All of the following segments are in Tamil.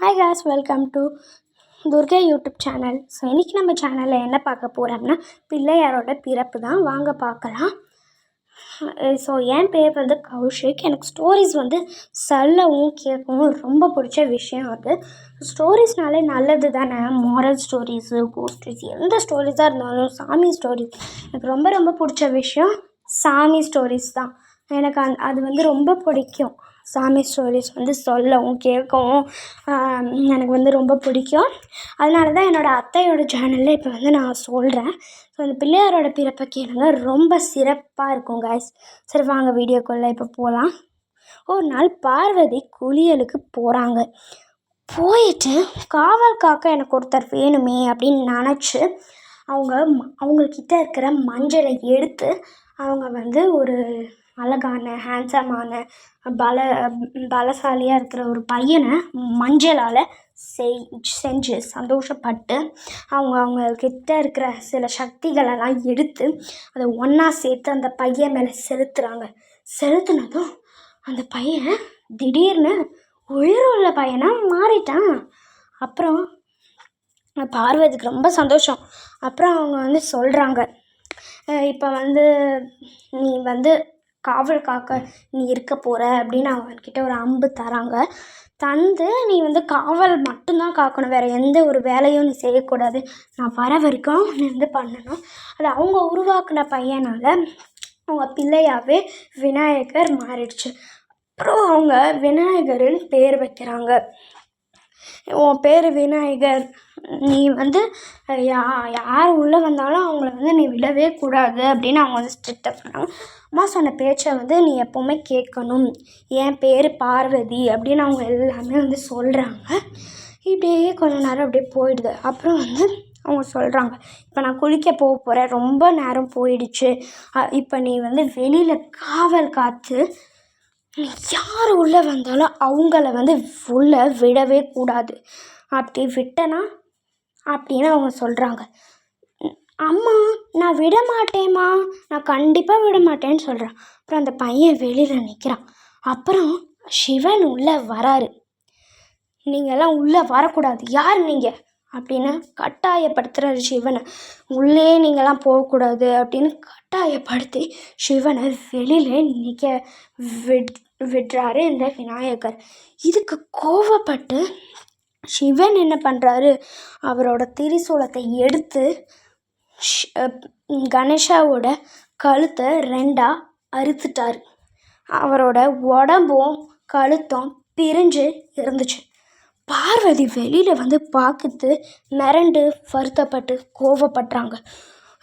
Hi guys welcome to Durga YouTube channel so இன்றைக்கி நம்ம சேனலில் என்ன பார்க்க போகிறோம்னா பிள்ளையாரோட பிறப்பு தான். வாங்க பார்க்கலாம். ஸோ என் பேர் வந்து கௌஷிக். எனக்கு ஸ்டோரிஸ் வந்து சொல்லவும் கேட்கவும் ரொம்ப பிடிச்ச விஷயம் அது. ஸ்டோரிஸ்னாலே நல்லது தானே? மாரல் ஸ்டோரிஸு கோஸ்டரிஸ் எந்த ஸ்டோரிஸாக இருந்தாலும் சாமி ஸ்டோரிஸ் எனக்கு ரொம்ப ரொம்ப பிடிச்ச விஷயம் சாமி ஸ்டோரிஸ் தான். எனக்கு அந் அது வந்து ரொம்ப பிடிக்கும். சாமி ஸ்டோரிஸ் வந்து சொல்லவும் கேட்கவும் எனக்கு வந்து ரொம்ப பிடிக்கும். அதனால தான் என்னோடய அத்தையோட சேனலில் இப்போ வந்து நான் சொல்கிறேன் ஸோ அந்த பிள்ளையாரோட பிறப்பை கேளுங்க. ரொம்ப சிறப்பாக இருக்கும் கைஸ் சரி வாங்க வீடியோக்குள்ளே இப்போ போகலாம் ஒரு நாள் பார்வதி குளியலுக்கு போகிறாங்க போயிட்டு காவல் காக்க எனக்கு ஒருத்தர் வேணுமே அப்படின்னு நினச்சி அவங்க அவங்கக்கிட்ட இருக்கிற மஞ்சளை எடுத்து அவங்க வந்து ஒரு அழகான ஹேண்ட்ஸமான பல பலசாலியாக இருக்கிற ஒரு பையனை மஞ்சளால் செய் செஞ்சு சந்தோஷப்பட்டு அவங்க அவங்கக்கிட்ட இருக்கிற சில சக்திகளெல்லாம் எடுத்து அதை ஒன்றா சேர்த்து அந்த பையன் மேலே செலுத்துகிறாங்க செலுத்தினதும் அந்த பையன் திடீர்னு உயிர் உள்ள பையனாக மாறிட்டான். அப்புறம் பார்வதிக்கு ரொம்ப சந்தோஷம். அப்புறம் அவங்க வந்து சொல்கிறாங்க இப்போ வந்து நீ வந்து காவல் காக்க நீ இருக்க போகிற அப்படின்னு அவன்கிட்ட ஒரு அம்பு தராங்க. தந்து நீ வந்து காவல் மட்டும்தான் காக்கணும். வேறு எந்த ஒரு வேலையும் நீ செய்யக்கூடாது. நான் வர வரைக்கும் நீ வந்து பண்ணணும். அது அவங்க உருவாக்கின பையனால் அவங்க பிள்ளையாகவே விநாயகர் மாறிடுச்சு. அப்புறம் அவங்க விநாயகரின் பேர் வைக்கிறாங்க. உன் பேர் விநாயகர். நீ வந்து யா யார் உள்ளே வந்தாலும் அவங்கள வந்து நீ விடவே கூடாது அப்படின்னு அவங்க வந்து ஸ்ட்ரிக்டாக சொன்னாங்க. அம்மா சொன்ன பேச்சை வந்து நீ எப்போவுமே கேட்கணும். என் பேர் பார்வதி அப்படின்னு அவங்க எல்லாமே வந்து சொல்கிறாங்க இப்படியே கொஞ்ச நேரம் அப்படியே போயிடுது. அப்புறம் வந்து அவங்க சொல்கிறாங்க இப்போ நான் குளிக்க போக போகிறேன் ரொம்ப நேரம் போயிடுச்சு. இப்போ நீ வந்து வெளியில் காவல் காத்து யார் உள்ளே வந்தாலும் அவங்கள வந்து உள்ளே விடவே கூடாது. அப்படி விட்டனா? அப்படின்னு அவங்க சொல்கிறாங்க அம்மா நான் விட மாட்டேம்மா. நான் கண்டிப்பாக விட மாட்டேன்னு சொல்கிறேன் அப்புறம் அந்த பையன் வெளியில் நிற்கிறான் அப்புறம் சிவன் உள்ளே வராரு. நீங்கள்லாம் உள்ளே வரக்கூடாது. யார் நீங்கள் அப்படின்னு கட்டாயப்படுத்துகிறாரு சிவனை. உள்ளே நீங்கள்லாம் போகக்கூடாது அப்படின்னு கட்டாயப்படுத்தி சிவனை வெளியிலே நிற்க விட் விடுறாரு இந்த விநாயகர். இதுக்கு கோவப்பட்டு சிவன் என்ன பண்ணுறாரு அவரோட திரிசூலத்தை எடுத்து கணேஷாவோட கழுத்தை ரெண்டாக அறுத்துட்டார். அவரோட உடம்பும் கழுத்தும் பிரிஞ்சு இருந்துச்சு. பார்வதி வெளியில் வந்து பார்க்குறது மிரண்டு வருத்தப்பட்டு கோவப்படுறாங்க.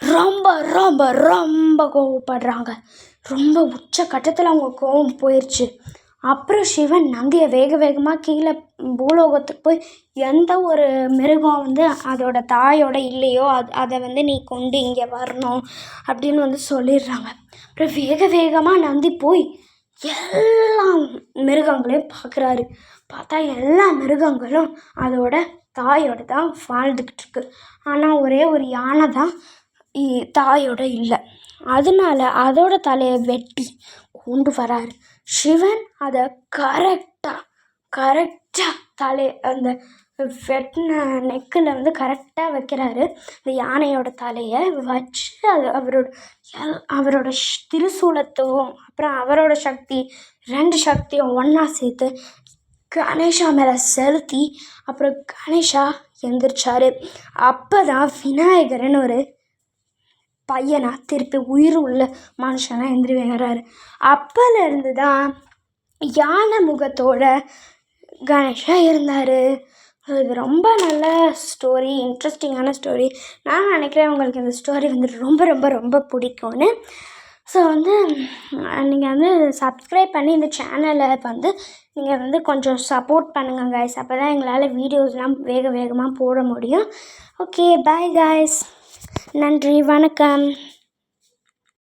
ரொம்ப ரொம்ப ரொம்ப கோவப்படுறாங்க. ரொம்ப உச்ச கட்டத்தில் அவங்க கோவம் போயிடுச்சு அப்புறம் சிவன் நந்தியை வேக வேகமாக கீழே பூலோகத்துக்கு போய் எந்த ஒரு மிருகம் வந்து அதோட தாயோட இல்லையோ அது அதை வந்து நீ கொண்டு இங்கே வரணும் அப்படின்னு வந்து சொல்லிடுறாங்க. அப்புறம் வேக வேகமாக நந்தி போய் எல்லா மிருகங்களையும் பார்க்குறாரு. பார்த்தா எல்லா மிருகங்களும் அதோட தாயோட தான் வாழ்ந்துக்கிட்டு இருக்கு. ஆனால் ஒரே ஒரு யானை தான் தாயோட இல்லை. அதனால அதோட தலையை வெட்டி கொண்டு வராரு. சிவன் அதை கரெக்டாக கரெக்டாக தலை அந்த வெட்டின நெக்கில் வந்து கரெக்டாக வைக்கிறாரு. அந்த யானையோட தலையை வச்சு அது அவரோட அவரோட திருசூலத்தும் அப்புறம் அவரோட சக்தி ரெண்டு சக்தியும் ஒன்றா சேர்த்து கணேஷா மேலே செலுத்தி அப்புறம் கணேஷா எந்திரிச்சாரு. அப்போ தான் விநாயகர்னு ஒரு பையனாக திருப்பி உயிர் உள்ள மனுஷனாக எந்திரி வர்றாரு அப்போலேருந்து தான் யானை முகத்தோட கணேஷா இருந்தார். இது ரொம்ப நல்ல ஸ்டோரி இன்ட்ரெஸ்டிங்கான ஸ்டோரி நான் நினைக்கிறேன் உங்களுக்கு இந்த ஸ்டோரி வந்து ரொம்ப ரொம்ப ரொம்ப பிடிக்கும்னு. ஸோ வந்து நீங்கள் வந்து சப்ஸ்கிரைப் பண்ணி இந்த சேனலை வந்து நீங்கள் வந்து கொஞ்சம் சப்போர்ட் பண்ணுங்கள் காய்ஸ் அப்போ தான் எங்களால் வீடியோஸ்லாம் வேக வேகமாக போட முடியும். ஓகே பாய் காய்ஸ் நன்றி வணக்கம்.